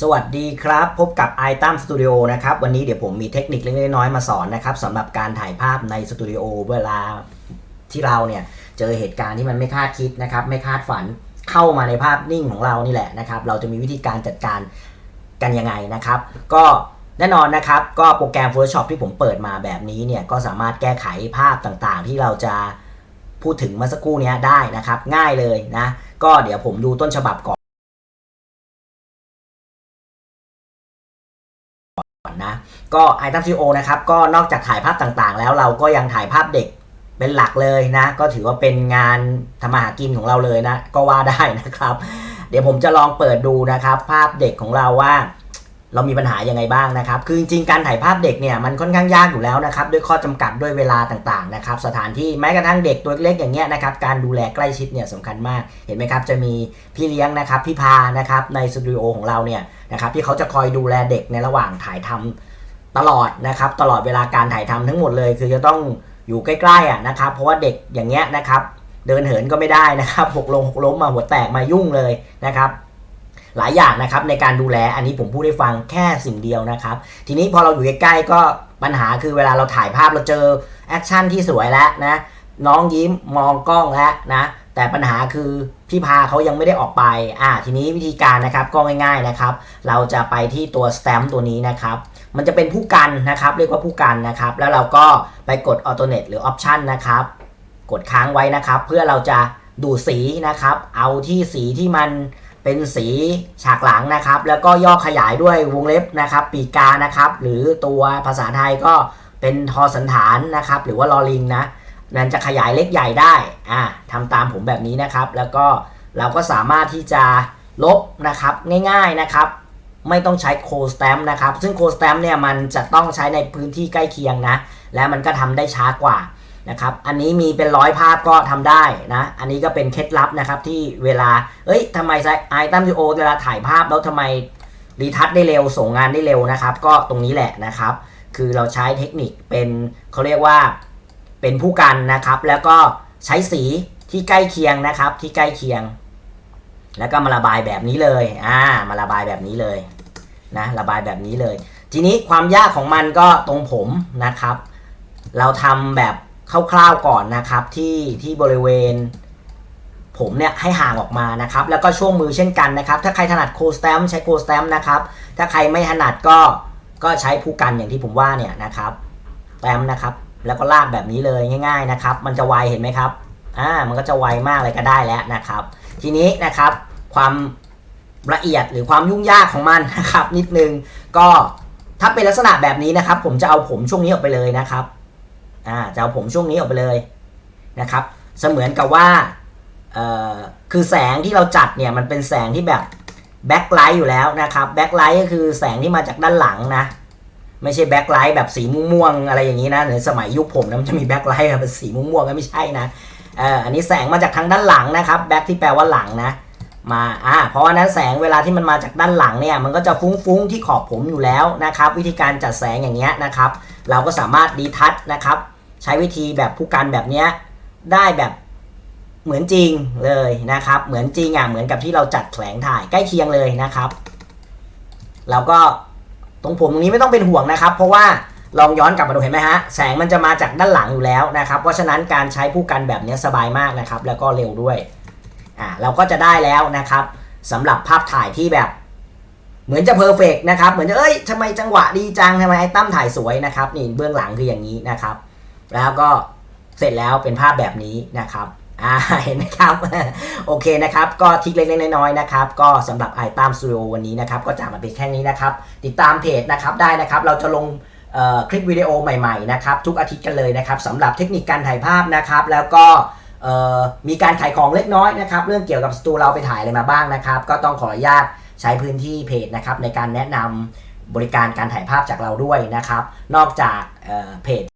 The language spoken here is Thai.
สวัสดีครับ พบกับ i t a m Studio นะครับ วันนี้เดี๋ยวผมมีเทคนิคเล็กๆน้อยๆมาสอนนะครับสำหรับการถ่ายภาพในสตูดิโอเวลาที่เราเนี่ย เจอเหตุการณ์ที่มันไม่คาดคิดนะครับ ไม่คาดฝันเข้ามาในภาพนิ่งของเรานี่แหละนะครับ เราจะมีวิธีการจัดการกันยังไงนะครับ ก็แน่นอนนะครับ ก็โปรแกรม Photoshop ที่ผมเปิดมาแบบนี้เนี่ย ก็สามารถแก้ไขภาพต่างๆ ที่เราจะพูดถึงเมื่อสักครู่นี้ได้นะครับ ง่ายเลยนะ ก็เดี๋ยวผมดูต้นฉบับก่อน นนะก็ i t a m Studio นะครับก็นอกจากถ่ายภาพต่างๆ แล้วเราก็ยังถ่ายภาพเด็กเป็นหลักเลยนะ ก็ถือว่าเป็นงานทำมาหากินของเราเลยนะ ก็ว่าได้นะครับ เดี๋ยวผมจะลองเปิดดูนะครับ ภาพเด็กของเราว่า เรามีปัญหายังไงบ้างนะครับ คือจริงๆการถ่ายภาพเด็กเนี่ยมันค่อนข้างยากอยู่แล้วนะครับด้วยข้อจำกัดด้วยเวลาต่างๆนะครับสถานที่แม้กระทั่งเด็กตัวเล็กอย่างเงี้ยนะครับการดูแลใกล้ชิดเนี่ยสำคัญมากเห็นไหมครับจะมีพี่เลี้ยงนะครับพี่พานะครับในสตูดิโอของเราเนี่ยนะครับที่เขาจะคอยดูแลเด็กในระหว่างถ่ายทำตลอดนะครับตลอดเวลาการถ่ายทำทั้งหมดเลย คือจะต้องอยู่ใกล้ๆอะนะครับเพราะว่าเด็กอย่างเงี้ยนะครับเดินเหินก็ไม่ได้นะครับหกลงหกล้มมาหัวแตกมายุ่งเลยนะครับ หลายอย่างนะครับในการดูแลอันนี้ผมพูดให้ฟังแค่สิ่งเดียวนะครับ ทีนี้พอเราอยู่ใกล้ๆก็ปัญหาคือเวลาเราถ่ายภาพเราเจอแอคชั่นที่สวยแล้วนะน้องยิ้มมองกล้องแล้วนะแต่ปัญหาคือพี่พาเขายังไม่ได้ออกไป อ่า ทีนี้วิธีการนะครับก็ง่ายๆนะครับ เราจะไปที่ตัวสแตมป์ตัวนี้นะครับ มันจะเป็นผู้กันนะครับ เรียกว่าผู้กันนะครับ แล้วเราก็ไปกด Alternate หรือ Option นะครับ กดค้างไว้นะครับ เพื่อเราจะดูสีนะครับ เอาที่สีที่มัน เป็นสีฉากหลังนะครับ แล้วก็ย่อขยายด้วยวงเล็บนะครับ ปีกานะครับ หรือตัวภาษาไทยก็เป็นทอสันฐานนะครับ หรือว่าลอลิงนะมันจะขยายเล็กใหญ่ได้อ่าทำตามผมแบบนี้นะครับ แล้วก็เราก็สามารถที่จะลบนะครับง่ายๆนะครับ ไม่ต้องใช้โคสแตมนะครับ ซึ่งโคสแตมเนี่ยมันจะต้องใช้ในพื้นที่ใกล้เคียงนะ และมันก็ทำได้ช้ากว่า นะครับ อันนี้มีเป็นร้อยภาพก็ทำได้นะ อันนี้ก็เป็นเคล็ดลับนะครับที่เวลา เอ้ยทำไมไอตัมยูโอเวลาถ่ายภาพแล้วทำไมรีทัชได้เร็ว ส่งงานได้เร็วนะครับ ก็ตรงนี้แหละนะครับ คือเราใช้เทคนิคเป็นเขาเรียกว่าเป็นผู้กันนะครับ แล้วก็ใช้สีที่ใกล้เคียงนะครับ ที่ใกล้เคียง แล้วก็มาระบายแบบนี้เลย อ่า มาระบายแบบนี้เลยนะระบายแบบนี้เลย ทีนี้ความยากของมันก็ตรงผมนะครับ เราทำแบบ คร่าวๆก่อนนะครับที่ที่บริเวณ ผมเนี่ยให้ห่างออกมานะครับ แล้วก็ช่วงมือเช่นกันนะครับ ถ้าใครถนัดโคสแตมใช้โคสแตมนะครับ ถ้าใครไม่ถนัดก็ก็ใช้ผู้กันอย่างที่ผมว่าเนี่ยนะครับแตมนะครับ แล้วก็ลากแบบนี้เลยง่าย ๆนะครับ มันจะไวเห็นไหมครับอ่ามันก็จะไวมากเลยก็ได้แล้วนะครับ ทีนี้นะครับความละเอียดหรือความยุ่งยากของมันนะครับ นิดนึงก็ถ้าเป็นลักษณะแบบนี้นะครับ ผมจะเอาผมช่วงนี้ออกไปเลยนะครับ อ่าจะเอาผมช่วงนี้ออกไปเลยนะครับ เสมือนกับว่าเอ่อคือแสงที่เราจัดเนี่ยมันเป็นแสงที่แบบแบ็คไลท์อยู่แล้วนะครับแบ็คไลท์ก็คือแสงที่มาจากด้านหลังนะ ไม่ใช่แบ็คไลท์แบบสีม่วงๆอะไรอย่างนี้นะในสมัยยุคผมนะมันจะมีแบ็คไลท์แบบสีม่วงๆก็ไม่ใช่นะเอ่ออันนี้แสงมาจากทางด้านหลังนะครับแบ็คที่แปลว่าหลังนะมาอ่าเพราะว่านั้นแสงเวลาที่มันมาจากด้านหลังเนี่ยมันก็จะฟุ้งๆที่ขอบผมอยู่แล้วนะครับ วิธีการจัดแสงอย่างเงี้ยนะครับ เราก็สามารถดีทัชนะครับ ใช้วิธีแบบผู้กันแบบเนี้ยได้แบบเหมือนจริงเลยนะครับ เหมือนจริงอะเหมือนกับที่เราจัดแถลงถ่ายใกล้เคียงเลยนะครับเราก็ตรงผมตรงนี้ไม่ต้องเป็นห่วงนะครับ เพราะว่าลองย้อนกลับมาดูเห็นไหมฮะแสงมันจะมาจากด้านหลังอยู่แล้วนะครับ เพราะฉะนั้นการใช้ผู้กันแบบนี้สบายมากนะครับ แล้วก็เร็วด้วยอ่าเราก็จะได้แล้วนะครับสำหรับภาพถ่ายที่แบบ เหมือนจะเพอร์เฟกนะครับเหมือนจะเอ้ยทำไมจังหวะดีจังทำไมไอ้ตั้มถ่ายสวยนะครับนี่เบื้องหลังคืออย่างนี้นะครับ แล้วก็เสร็จแล้วเป็นภาพแบบนี้นะครับอ่าเห็นไหมครับ โอเคนะครับ ก็ทิกเล็กๆน้อยๆนะครับ ก็สำหรับไอตามสตูดิโอวันนี้นะครับ ก็จะมาเป็นแค่นี้นะครับ ติดตามเพจนะครับได้นะครับ เราจะลงคลิปวิดีโอใหม่ๆนะครับทุกอาทิตย์กันเลยนะครับสำหรับเทคนิคการถ่ายภาพนะครับ แล้วก็มีการขายของเล็กน้อยนะครับ เรื่องเกี่ยวกับสตูเราไปถ่ายอะไรมาบ้างนะครับ ก็ต้องขออนุญาตใช้พื้นที่เพจนะครับในการแนะนำบริการการถ่ายภาพจากเราด้วยนะครับ นอกจากเเพจ